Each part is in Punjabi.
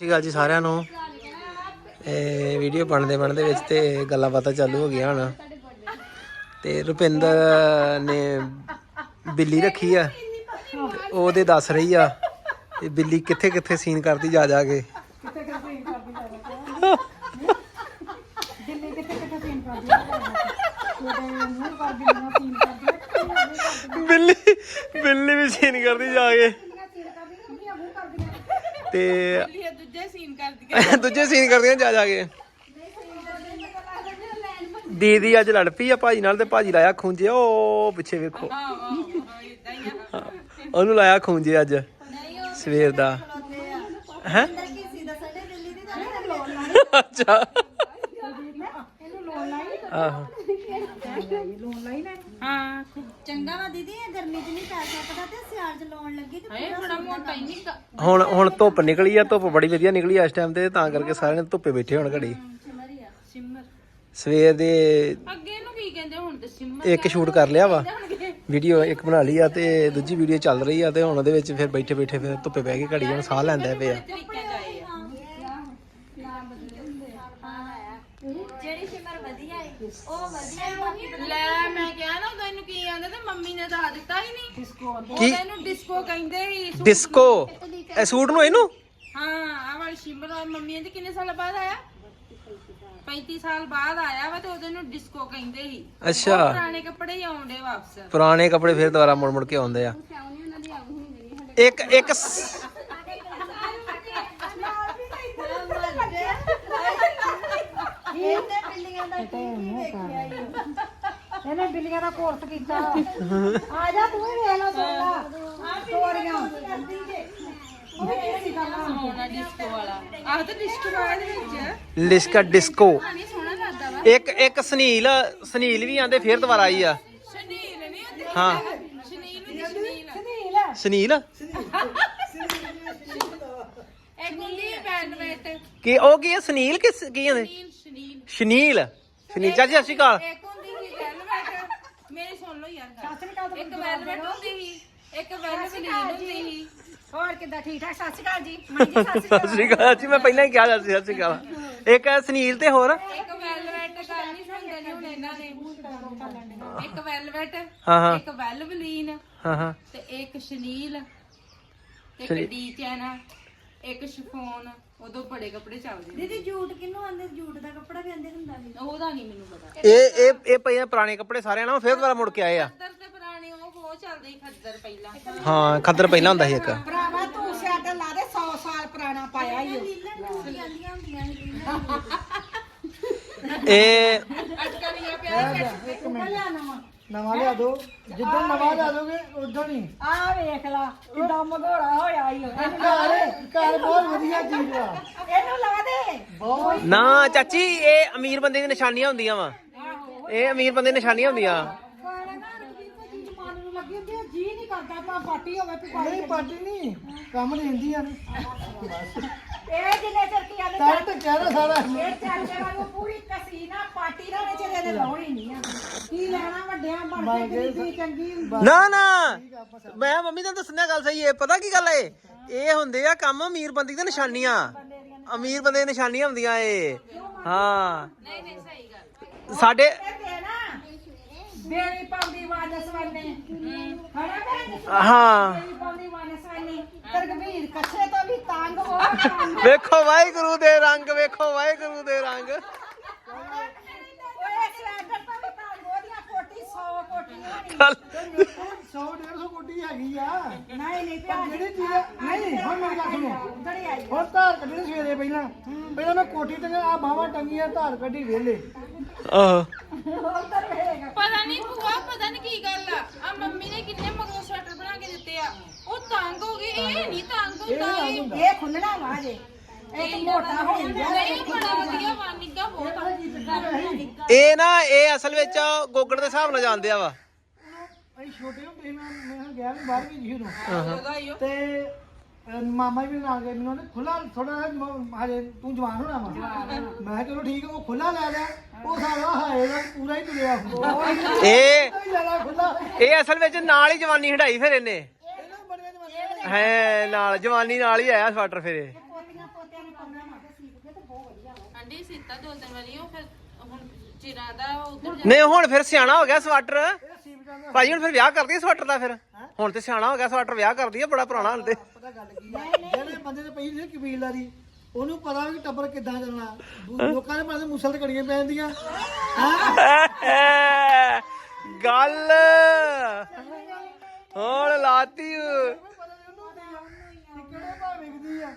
ਸਤਿ ਸ਼੍ਰੀ ਅਕਾਲ ਜੀ ਸਾਰਿਆਂ ਨੂੰ। ਇਹ ਵੀਡੀਓ ਬਣਦੇ ਬਣਦੇ ਵਿੱਚ ਤੇ ਗੱਲਾਂ ਬਾਤਾਂ ਚਾਲੂ ਹੋ ਗਈਆਂ ਹੁਣ। ਤੇ ਰੁਪਿੰਦਰ ਨੇ ਬਿੱਲੀ ਰੱਖੀ ਆ। ਤੇ ਉਹਦੇ ਦੱਸ ਰਹੀ ਆ ਇਹ ਬਿੱਲੀ ਕਿੱਥੇ ਕਿੱਥੇ ਸੀਨ ਕਰਦੀ ਜਾ ਜਾ ਕੇ। ਬਿੱਲੀ ਬਿੱਲੀ ਵੀ ਸੀਨ ਕਰਦੀ ਜਾ ਕੇ। ਤੇ ਦੂਜੇ ਸੀਨ ਕਰਦੀ ਦੂਜੇ ਸੀਨ ਕਰਦੀਆਂ ਜਾ ਜਾ ਕੇ। ਦੀਦੀ ਅੱਜ ਲੜ ਪਈ ਆ ਭਾਜੀ ਨਾਲ ਤੇ ਭਾਜੀ ਲਾਇਆ ਖੂੰਜੇ ਉਹ ਪਿੱਛੇ ਵੇਖੋ। ਹਾਂ ਹਾਂ ਇਦਾਂ ਹੀ ਆ। ਉਹਨੂੰ ਲਾਇਆ ਖੂੰਜੇ ਅੱਜ ਸਵੇਰ ਦਾ। ਹੈ? ਅੱਛਾ। ਇਹਨੂੰ ਲੋਨ ਲਾਈ ਆਹੋ ਲੋਨ ਲਾਈ ਨਾ ਹਾਂ ਚੰਗਾ ਵਾ ਦੀਦੀ ਇਹ ਗਰਮੀ 'ਚ ਨਹੀਂ ਪੈ ਸਕਦਾ ਤੇ ਸਿਆਲ 'ਚ ਲਾਉਣ ਲੱਗੀ ਤੇ ਹਾਏ ਬੜਾ ਮੋਟਾ ਹੀ ਨਹੀਂ ਕ- ਹੁਣ ਹੁਣ ਧੁੱਪ ਨਿਕਲੀ ਆ ਧੁੱਪ ਬੜੀ ਵਧੀਆ ਨਿਕਲੀ ਆ ਇਸ ਟਾਈਮ ਤੇ ਤਾਂ ਕਰਕੇ ਸਾਰਿਆਂ ਨੇ ਧੁੱਪੇ ਬੈਠੇ ਹੁਣ ਘੜੀ। ਸਿਮਰ ਸਵੇਰ ਦੇ ਅੱਗੇ ਇਹਨੂੰ ਕੀ ਕਹਿੰਦੇ ਹੁਣ ਤੇ ਸਿਮਰ ਇੱਕ ਸ਼ੂਟ ਕਰ ਲਿਆ ਵਾ। ਵੀਡੀਓ ਇੱਕ ਬਣਾ ਲਈ ਆ ਤੇ ਦੂਜੀ ਵੀਡੀਓ ਚੱਲ ਰਹੀ ਆ ਤੇ ਹੁਣ ਉਹਦੇ ਵਿੱਚ ਫਿਰ ਬੈਠੇ ਬੈਠੇ ਫਿਰ ਧੁੱਪੇ ਬਹਿ ਕੇ ਘੜੀ ਹੁਣ ਸਾਹ ਲੈਂਦਾ ਪਿਆ। ਤਰੀਕੇ ਜਾਏ ਆ ਜਿਹੜੀ ਸਿਮਰ ਵਧੀਆ ਹੈ ਉਹ ਵਧੀਆ ਹੈ ਬਾਕੀ ਲੈ ਮੈਂ ਕਿਹਾ ਨਾ ਉਦੋਂ ਇਹਨੂੰ ਕੀ ਆਂਦਾ ਤੇ ਮੰਮੀ ਨੇ ਦੱਸ ਦਿੱਤਾ ਹੀ ਨਹੀਂ। ਡਿਸਕੋ ਕੀ? ਇਹਨੂੰ ਡਿਸਕੋ ਕਹਿੰਦੇ ਸੀ ਡਿਸਕੋ? ਇਹ ਸੂਟ ਨੂੰ ਇਹਨੂੰ? ਹਾਂ ਆ ਵਾਲੀ ਸਿਮਰ ਔਰ ਮੰਮੀ ਦੇ ਕਿੰਨੇ ਸਾਲ ਬਾਅਦ ਆਇਆ? 35 ਸਾਲ ਬਾਅਦ ਆਇਆ ਵਾ ਤੇ ਉਹਦੇ ਨੂੰ ਡਿਸਕੋ ਕਹਿੰਦੇ ਸੀ ਅੱਛਾ। ਪੁਰਾਣੇ ਕੱਪੜੇ ਹੀ ਆਉਂਦੇ ਵਾਪਸ। ਪੁਰਾਣੇ ਕੱਪੜੇ ਫਿਰ ਦੁਬਾਰਾ ਮੁੜ ਮੁੜ ਕੇ ਆਉਂਦੇ ਆ। ਇੱਕ ਇੱਕ ਸ- ਇਹ ਤੇ ਬਿੱਲੀਆਂ ਦਾ ਕੀ ਵੇਖਿਆ ਈ ਇਹਨੇ ਬਿੱਲੀਆਂ ਦਾ ਕੋਰਸ ਕੀਤਾ। ਆ ਜਾ ਤੂੰ ਵੀ ਵੇਖ ਲੈ ਸੋਲਾ। ਤੋਰੀਆਂ। ਉਹ ਵੀ ਕੀ ਕਰਨਾ ਹੋਣਾ ਡਿਸਕੋ ਵਾਲਾ। ਆਹ ਤਾਂ ਡਿਸਕੋ ਵਾਲਾ ਦੇ ਵਿੱਚ ਲਿਸਕਾ ਡਿਸਕੋ। ਨਹੀਂ ਸੋਹਣਾ ਲੱਗਦਾ ਵਾ। ਇੱਕ ਇੱਕ ਸਨੀਲ ਸਨੀਲ ਵੀ ਆਂਦੇ ਫਿਰ ਦੁਬਾਰਾ ਆਈ ਆ। ਸ਼ਨੀਲ ਨਹੀਂ ਹੁੰਦੀ ਹਾਂ। Chenille chenille. ਸੁਨੀਲ। ਸਨੀਲ? ਇੱਕ ਹੁੰਦੀ ਵੈਲਵੈਟ ਕੀ ਉਹ ਕੀ ਹੈ ਸਨੀਲ ਕਿ ਸ- ਕੀ ਆਂਦੇ ਸ਼ਨੀਲ। ਸ਼ਨੀਲ? ਸ਼ਨੀਲ ਚਾਚੀ ਸਤਿ ਸ਼੍ਰੀ ਅਕਾਲ। ਇੱਕ ਹੁੰਦੀ ਸੀ ਵੈਲਵੈਟ ਮੇਰੀ ਸੁਣ ਲਓ ਯਾਰ ਗੱਲ। ਸਤਿ ਸ਼੍ਰੀ ਅਕਾਲ ਇੱਕ ਵੈਲਵੈਟ ਹੁੰਦੀ ਸੀ ਇੱਕ ਵੈਲਵਲੀਨ ਹੁੰਦੀ ਸੀ। ਹੋਰ ਕਿੱਦਾਂ ਠੀਕ ਠਾਕ? ਸਤਿ ਸ਼੍ਰੀ ਅਕਾਲ ਜੀ। ਮਾਂ ਜੀ ਸਤਿ ਸ਼੍ਰੀ ਸਤਿ ਸ਼੍ਰੀ ਅਕਾਲ ਜੀ ਮੈਂ ਪਹਿਲਾਂ ਹੀ ਕਿਹਾ ਸੀ ਸਤਿ ਸ਼੍ਰੀ ਅਕਾਲ। ਇੱਕ ਹੈ ਸਨੀਲ ਤੇ ਹੋਰ? ਇੱਕ ਵੈਲਵੈਟ ਗੱਲ ਨਹੀਂ ਸੁਣਦੇ ਨੇ ਹੁਣ ਇਹਨਾਂ ਨੇ ਇੱਕ ਵੈਲਵੈਟ ਹਾਂ ਹਾਂ। ਇੱਕ ਵੈਲਵਲੀਨ ਹਾਂ ਹਾਂ। ਤੇ ਇੱਕ ਸ਼ਨੀਲ ਇੱਕ ਡੀ ਚੈਨਾ। ਇੱਕ ਸ਼ਿਫੋਨ ਉਦੋਂ ਬੜੇ ਕੱਪੜੇ ਚੱਲਦੇ ਨੇ ਦੀਦੀ ਜੂਟ ਕਿੰਨੂੰ ਆਂਦੇ ਜੂਟ ਦਾ ਕੱਪੜਾ ਵੀ ਆਂਦੇ ਹੁੰਦਾ ਸੀ। ਉਹਦਾ ਨਹੀਂ ਮੈਨੂੰ ਪਤਾ। ਇਹ ਇਹ ਇਹ ਪਏ ਆ ਪੁਰਾਣੇ ਕੱਪੜੇ ਸਾਰਿਆਂ ਨਾਲ ਫਿਰ ਦੁਬਾਰਾ ਮੁੜ ਕੇ ਆਏ ਆ। ਖੱਦਰ ਤੇ ਪੁਰਾਣੇ ਉਹ ਬਹੁਤ ਚੱਲਦੇ ਸੀ ਖੱਦਰ ਪਹਿਲਾਂ। ਹਾਂ ਖੱਦਰ ਪਹਿਲਾਂ ਹੁੰਦਾ ਸੀ ਇੱਕ। ਭਰਾਵਾ ਤੂੰ ਸਿਆਟ ਲਾ ਦੇ 100 ਸਾਲ ਪੁਰਾਣਾ ਪਾਇਆ ਹੀ ਨੂੰ ਆਂਦੀਆਂ ਹੁੰਦੀਆਂ ਸੀ ਲੀਲਨ ਇਹ ਅਟਕਲੀਆਂ ਪਿਆ ਨਵਾਂ ਲਿਆ ਦੋ। ਜਿੱਦਾਂ ਨਵਾਂ ਲਿਆ ਦੋਗੇ ਉਦੋਂ ਹੀ ਆ ਵੇਖ ਲਾ ਕਿੱਦਾਂ ਮਗੋੜਾ ਹੋਇਆ ਈ ਉਹ। ਘਰ ਘਰ ਬਹੁਤ ਵਧੀਆ ਚੀਜ਼ ਆ। ਇਹਨੂੰ ਲਾ ਦੇ। ਬਹੁਤ ਨਾ ਚਾਚੀ ਇਹ ਅਮੀਰ ਬੰਦੇ ਦੀਆਂ ਨਿਸ਼ਾਨੀਆਂ ਹੁੰਦੀਆਂ ਵਾ। ਇਹ ਅਮੀਰ ਬੰਦੇ ਦੀਆਂ ਨਿਸ਼ਾਨੀਆਂ ਹੁੰਦੀਆਂ। ਆ, ਜੀ ਨਹੀਂ ਕਰਦਾ ਪਾ ਪਾਰਟੀ ਹੋਵੇ ਤੇ ਨਹੀਂ ਪਾਰਟੀ ਨਹੀਂ। ਕੰਮ ਜਿੰਨੇ ਚਿਰ ਕੀ ਸਾਰਾ। ਇਹ ਚਾਚੇ ਪੂਰੀ ਨਾ ਪਾਰਟੀ ਦਾ ਵਿੱਚ ਇਹਦੇ ਲਾਉਣੀ ਨਹੀਂ ਆ। ਕੀ ਲੈਣਾ ਵੱਡਿਆਂ ਬਣ ਕੇ ਗਰੀਬੀ ਚੰਗੀ ਹੁੰਦੀ ਨਾ ਨਾ। ਮੈਂ ਮੰਮੀ ਤੁਹਾਨੂੰ ਦੱਸਣਾ ਗੱਲ ਸਹੀ ਹੈ ਪਤਾ ਕੀ ਗੱਲ ਏ? ਇਹ ਹੁੰਦੇ ਆ ਕੰਮ ਅਮੀਰ ਬੰਦੇ ਦੀਆਂ ਨਿਸ਼ਾਨੀਆਂ। ਅਮੀਰ ਬੰਦੇ ਦੀਆਂ ਨਿਸ਼ਾਨੀਆਂ ਹੁੰਦੀਆਂ ਏ ਹਾਂ। ਨਹੀਂ ਨਹੀਂ ਸਹੀ ਗੱਲ। ਸਾਡੇ ਨਾ ਬੇੜੀ ਪਾਉਂਦੀ ਵਾਨਸ ਵਾਨੇ ਹਣਾ ਭੈਣ ਹਾਂ। ਬੇੜੀ ਪਾਉਂਦੀ ਵਾਨਸ ਵਾਨੇ ਤਰਗਵੀਰ ਕੱਛੇ ਤੋਂ ਵੀ ਤੰਗ ਹੋ ਤੰਗ ਵੇਖੋ ਵਾਹਿਗੁਰੂ ਦੇ ਰੰਗ ਵੇਖੋ ਵਾਹਿਗੁਰੂ ਦੇ ਰੰਗ। ਓਏ ਸਵੈਟਰ ਤੋਂ ਵੀ ਤੰਗ ਉਹਦੀਆਂ ਕੋਟੀ 100 ਕੋਟੀਆਂ ਨਹੀਂ ਚੱਲ। 100 150 ਕੋਟੀ ਹੈਗੀ ਆ ਨਹੀਂ ਨਹੀਂ ਭੈਣ ਜਿਹੜੀ ਚੀਜ਼ ਨਹੀਂ ਹੁਣ ਮੇਰੀ ਗੱਲ ਸੁਣੋ। ਉਧੜੀ ਆਈ। ਹੁਣ ਧਾਰ ਕੱਢੀ ਸਵੇਰੇ ਪਹਿਲਾਂ। ਪਹਿਲਾਂ ਮੈਂ ਕੋਟੀ ਤੇ ਆ ਬਾਹਾਂ ਟੰਗੀਆਂ ਧਾਰ ਕੱਢੀ ਵੇਲੇ ਆਹ। ਉਧਰ ਵੇਖ ਪਤਾ ਨਹੀਂ ਭੂਆ ਪਤਾ ਨਹੀਂ ਕੀ ਗੱਲ ਆ। ਆ ਮੰਮੀ ਨੇ ਕਿੰਨੇ ਮਗਰੋਂ ਸਵੈਟਰ ਬਣਾ ਕੇ ਦਿੱਤੇ ਆ। ਉਹ ਤੰਗ ਹੋ ਗਏ। ਇਹ ਨਹੀਂ ਤੰਗ ਹੁੰਦਾ ਇਹ ਇਹ ਖੁੱਲਣਾ ਵਾ ਜੇ ਇੱਕ ਮੋਟਾ ਹੋ ਗਿਆ। ਨਹੀਂ ਬੜਾ ਵਧੀਆ ਵਾ ਨਿੱਗਾ ਬਹੁਤ ਇਹ ਨਾ ਇਹ ਅਸਲ ਵਿੱਚ ਗੋਗੜ ਦੇ ਹਿਸਾਬ ਨਾਲ ਜਾਂਦੇ ਆ ਵਾ। ਅਸੀਂ ਛੋਟੇ ਹੁੰਦੇ ਸੀ ਮੈਂ ਮੈਂ ਗਿਆ ਵੀ ਬਾਹਰ ਵੀ ਜੀ ਉਦੋਂ। ਉਹਦਾ ਹੀ ਉਹ ਤੇ ਅਹ, ਮਾਮਾ ਜੀ ਵੀ ਨਾਲ ਗਏ ਮੈਨੂੰ ਉਹਨੇ ਖੁੱਲਾ ਥੋੜਾ ਹਜੇ ਤੂੰ ਜਵਾਨ ਹੋਣਾ ਵਾ। ਮੈਂ ਕਿਹਾ ਚਲੋ ਠੀਕ ਆ, ਉਹ ਖੁੱਲਾ ਲੈ ਲਿਆ ਉਹ ਸਾਰਾ ਹਾਏ ਦਾ ਪੂਰਾ ਹੀ ਤੁਰਿਆ। ਉਹ ਇਹ ਖੁੱਲਾ ਇਹ ਅਸਲ ਵਿੱਚ ਨਾਲ ਹੀ ਜਵਾਨੀ ਹਟਾਈ ਫਿਰ ਇਹਨੇ। ਹੈ ਨਾਲ ਜਵਾਨੀ ਨਾਲ ਹੀ ਆਇਆ ਸਵਾਟਰ ਫਿਰ ਇਹ। ਪੋਤੀਆਂ ਪੋਤਿਆਂ ਨੂੰ ਪੰਗਾ ਮਾਰ ਕੇ ਸੀਪ ਕੇ ਤੇ ਬਹੁਤ ਵਧੀਆ ਵਾ। ਆਂਟੀ ਸੀਤਾ ਦੋ ਦਿਨ ਵਾਲੀ ਉਹ ਫਿਰ ਹੁਣ ਚਿਰਾਂ ਦਾ ਉਧਰ ਨਹੀਂ ਹੁਣ ਫਿਰ ਸਿਆਣਾ ਹੋ ਗਿਆ ਸਵਾਟਰ। ਇਹ ਸੀਪ ਜਾਂਦਾ ਭਾਜੀ ਹੁਣ ਫਿਰ ਵਿਆਹ ਕਰਦੀ ਸਵਾਟਰ ਦਾ ਫਿਰ। ਹੁਣ ਤੇ ਸਿਆਣਾ ਹੋ ਗਿਆ ਸਵਾਟਰ ਵਿਆਹ ਕਰਦੀ ਆ ਬੜਾ ਪੁਰਾਣਾ ਤੇ ਪਤਾ ਗੱਲ ਕੀ ਆ ਜਿਹੜੇ ਬੰਦੇ ਤੇ ਪਈ ਸੀ ਕਬੀਲਦਾਰੀ ਉਹਨੂੰ ਪਤਾ ਵੀ ਟੱਬਰ ਕਿੱਦਾਂ ਚੱਲਣਾ। ਦੂ- ਲੋਕਾਂ ਦੇ ਪਾਸੇ ਮੁਸਲ ਤੇ ਪੈਂਦੀਆਂ ਗੱਲ। ਹੁਣ ਲਾਤੀ। ਓ। ਕਿਹੜੇ ਭਾਅ ਵਿਕਦੀ ਆ?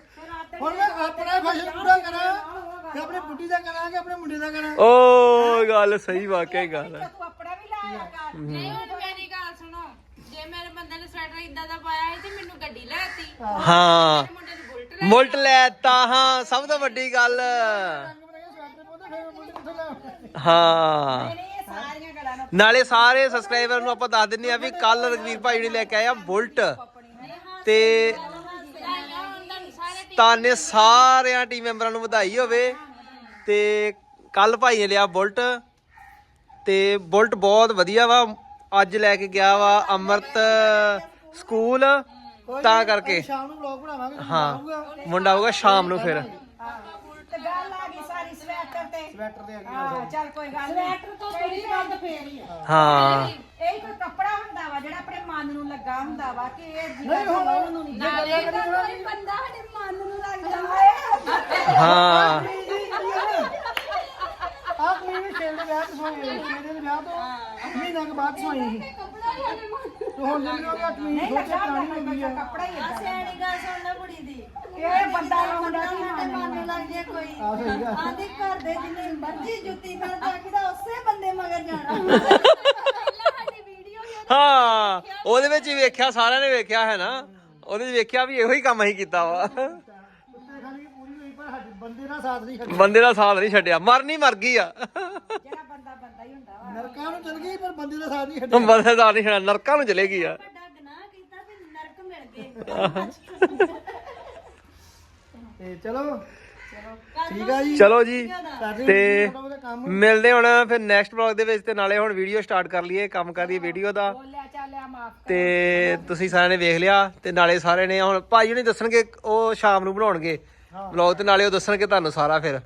ਹੁਣ ਮੈਂ ਆਪਣਾ ਫੈਸ਼ਨ ਪੂਰਾ ਕਰਾਂ ਤੇ ਆਪਣੇ ਬੁੱਢੀ ਦਾ ਕਰਾਂ ਕਿ ਆਪਣੇ ਮੁੰਡੇ ਦਾ ਕਰਾਂ? ਓ ਗੱਲ ਸਹੀ ਵਾਕਿਆ ਗੱਲ ਹੈ ਤੂੰ ਆਪਣਾ ਵੀ ਲਾਇਆ ਕਰ ਨਹੀਂ ਹੁਣ ਮੇਰੀ ਗੱਲ ਸੁਣੋ ਜੇ ਮੇਰੇ ਬੰਦੇ ਨੇ ਸਵੈਟਰ ਇਦਾਂ ਦਾ ਪਾਇਆ ਸੀ ਤੇ ਮੈਨੂੰ ਗੱਡੀ ਲੈਤੀ ਹਾਂ। ਬੁਲਟ ਲੈ ਮੁਲਟ ਲੈਤਾ ਹਾਂ, ਸਭ ਤੋਂ ਵੱਡੀ ਗੱਲ। ਹਾਂ। ਨਾਲੇ ਸਾਰੇ ਸਬਸਕ੍ਰਾਈਬਰ ਨੂੰ ਆਪਾਂ ਦੱਸ ਦਿੰਨੇ ਆ ਵੀ ਕੱਲ ਰਗਵੀਰ ਭਾਈ ਨੇ ਲੈ ਕੇ ਆਇਆ ਬੁਲਟ। ਤੇ ਤਾਨੇ ਸਾਰਿਆਂ ਟੀਮ ਮੈਂਬਰਾਂ ਨੂੰ ਵਧਾਈ ਹੋਵੇ। ਤੇ ਕੱਲ ਭਾਈ ਨੇ ਲਿਆ ਬੁਲਟ। ਤੇ ਬੁਲਟ ਬਹੁਤ ਵਧੀਆ ਵਾ। ਅੱਜ ਲੈ ਕੇ ਗਿਆ ਵਾ ਅਮਰਤ ਸਕੂਲ। ਤਾਂ ਕਰਕੇ। ਸ਼ਾਮ ਨੂੰ ਵਲੌਗ ਬਣਾਵਾਂਗੇ ਹਾਂ ਮੁੰਡਾ ਆਊਗਾ। ਸ਼ਾਮ ਨੂੰ ਫਿਰ। ਤੇ ਗੱਲ ਆ ਗਈ ਸਾਰੀ ਸਵੈਟਰ ਤੇ। ਸਵੈਟਰ ਦੇ ਅੱਗੇ ਹਾਂ ਚੱਲ ਕੋਈ ਗੱਲ ਨਹੀਂ। ਸਵੈਟਰ ਤੋਂ ਥੋੜੀ ਗੱਲ ਫੇਰ ਹੀ ਆ। ਹਾਂ। ਇਹ ਕੋਈ ਕੱਪੜਾ ਹੁੰਦਾ ਵਾ ਜਿਹੜਾ ਆਪਣੇ ਮਨ ਨੂੰ ਲੱਗਾ ਹੁੰਦਾ ਵਾ ਕਿ ਇਹ ਨਹੀਂ ਹੁਣ ਨੂੰ ਨਹੀਂ। ਕੋਈ ਬੰਦਾ ਸਾਡੇ ਮਨ ਨੂੰ ਲੱਗਦਾ ਹਾਂ। ਆਹ ਕੁੜੀ ਵੀ ਛੇੜ ਦੇ ਵਿਆਹ ਚ ਸੋਈ ਛੇੜੇ ਦੇ ਵਿਆਹ ਤੋਂ ਮਹੀਨਾ ਕੁ ਬਾਅਦ ਸੋਈ ਸੀ। ਤੇ ਹੁਣ ਸੋਚੇ ਹੋ ਗਈ ਆ। ਕੱਪੜਾ ਹੀ ਏਦਾਂ ਸਿਆਣੀ ਗੱਲ ਸੁਣ ਲੈ ਕੁੜੀ ਦੀ। ਇਹ ਬੰਦਾ ਲਾਉਂਦਾ ਸੀ ਸਾਡੇ ਮਨ ਮਨ ਨੂੰ? ਲੱਗ ਜੇ ਕੋਈ। ਆਹ ਸਹੀ ਗੱਲ। ਆਂਦੇ ਘਰ ਦੇ ਜਿੰਨੇ ਮਰਜ਼ੀ ਜੁੱਤੀ ਨਾਲ ਰੱਖਦਾ ਉਸੇ ਬੰਦੇ ਮਗਰ ਜਾਣਾ। ਪਹਿਲਾਂ ਸਾਡੀ ਵੀਡੀਓ ਹੀ ਹਾਂ ਉਹਦੇ ਵਿੱਚ ਹੀ ਵੇਖਿਆ ਸਾਰਿਆਂ ਨੇ ਵੇਖਿਆ ਹੈ ਨਾ। ਉਹਦੇ ਵਿੱਚ ਵੇਖਿਆ ਵੀ ਇਹੋ ਹੀ ਕੰਮ ਅਸੀਂ ਕੀਤਾ ਵਾ। ਕੁੱਤੇ ਖਾਣੀ ਪੂਰੀ ਹੋਈ ਪਰ ਸਾਡੇ ਬੰਦੇ ਦਾ ਸਾਥ ਨਹੀਂ ਛੱਡਿਆ। ਬੰਦੇ ਦਾ ਸਾਥ ਨਹੀਂ ਛੱਡਿਆ ਮਰਨੀ ਮਰ ਗਈ ਆ। ਜਿਹੜਾ ਹੀ ਹੁੰਦਾ ਵਾ ਨਰਕਾਂ ਨੂੰ ਚਲ ਗਈ ਪਰ ਬੰਦੇ ਦਾ ਸਾਥ ਨਹੀਂ ਛੱਡਿਆ। ਬੰਦੇ ਦਾ ਸਾਥ ਨਹੀਂ ਛੱਡਿਆ ਨਰਕਾਂ ਨੂੰ ਚਲੇ ਗਈ ਆ। ਵੱਡਾ ਗੁਨਾਹ ਕੀਤਾ ਤੇ ਨਰਕ ਮਿਲ ਗਏ। ਤੇ ਚਲੋ ਠੀਕ ਆ ਜੀ। ਚਲੋ ਜੀ ਤੇ ਮਿਲਦੇ ਹੁਣ ਫਿਰ ਨੈਕਸਟ ਬਲੌਗ ਦੇ ਵਿੱਚ ਤੇ ਨਾਲੇ ਹੁਣ ਵੀਡੀਓ ਸਟਾਰਟ ਕਰ ਲਈਏ ਕੰਮ ਕਰੀਏ ਵੀਡੀਓ ਦਾ। ਬੋਲਿਆ ਚਾਲਿਆ ਮਾਫ ਤੇ ਤੁਸੀਂ ਸਾਰਿਆਂ ਨੇ ਵੇਖ ਲਿਆ ਤੇ ਨਾਲੇ ਸਾਰੇ ਨੇ ਹੁਣ ਭਾਈ ਹੁਣੀ ਦੱਸਣਗੇ ਉਹ ਸ਼ਾਮ ਨੂੰ ਬਣਾਉਣਗੇ। ਵਲੌਗ ਤੇ ਨਾਲੇ ਉਹ ਦੱਸਣਗੇ ਤੁਹਾਨੂੰ ਸਾਰਾ ਫਿਰ।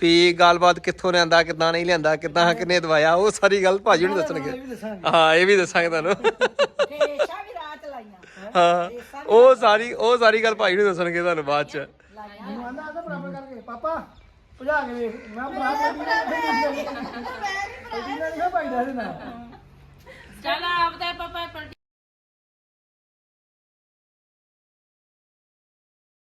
ਵੀ ਗੱਲਬਾਤ ਕਿੱਥੋਂ ਲਿਆਂਦਾ ਕਿੱਦਾਂ ਨਹੀਂ ਲਿਆਂਦਾ ਕਿੱਦਾਂ ਕਿੰਨੇ ਦਵਾਇਆ ਉਹ ਸਾਰੀ ਗੱਲ ਭਾਜੀ ਹੁਣੀ ਦੱਸਣਗੇ। ਇਹ ਵੀ ਦੱਸਾਂਗੇ। ਹਾਂ ਇਹ ਵੀ ਦੱਸਾਂਗੇ ਤੁਹਾਨੂੰ। ਤੇ ਰੇਸ਼ਾ ਵੀ ਰਾਤ ਲਾਈਆਂ। ਹਾਂ ਉਹ ਸਾਰੀ ਉਹ ਸਾਰੀ ਗੱਲ ਭਾਈ ਨੂੰ ਦੱਸਣਗੇ ਤੁਹਾਨੂੰ ਬਾਅਦ ਚ। ਮੈਨੂੰ ਆਂਦਾ ਆਂਦਾ ਬਰਾਬਰ ਕਰਕੇ ਪਾਪਾ ਭਜਾ ਕੇ ਵੇਖ ਮੈਂ ਭਰਾ ਕੇ ਨਹੀਂ ਭਾਈ ਦਾ ਨਾਲ? ਚੱਲ ਆਪ ਤੇ ਪਾਪਾ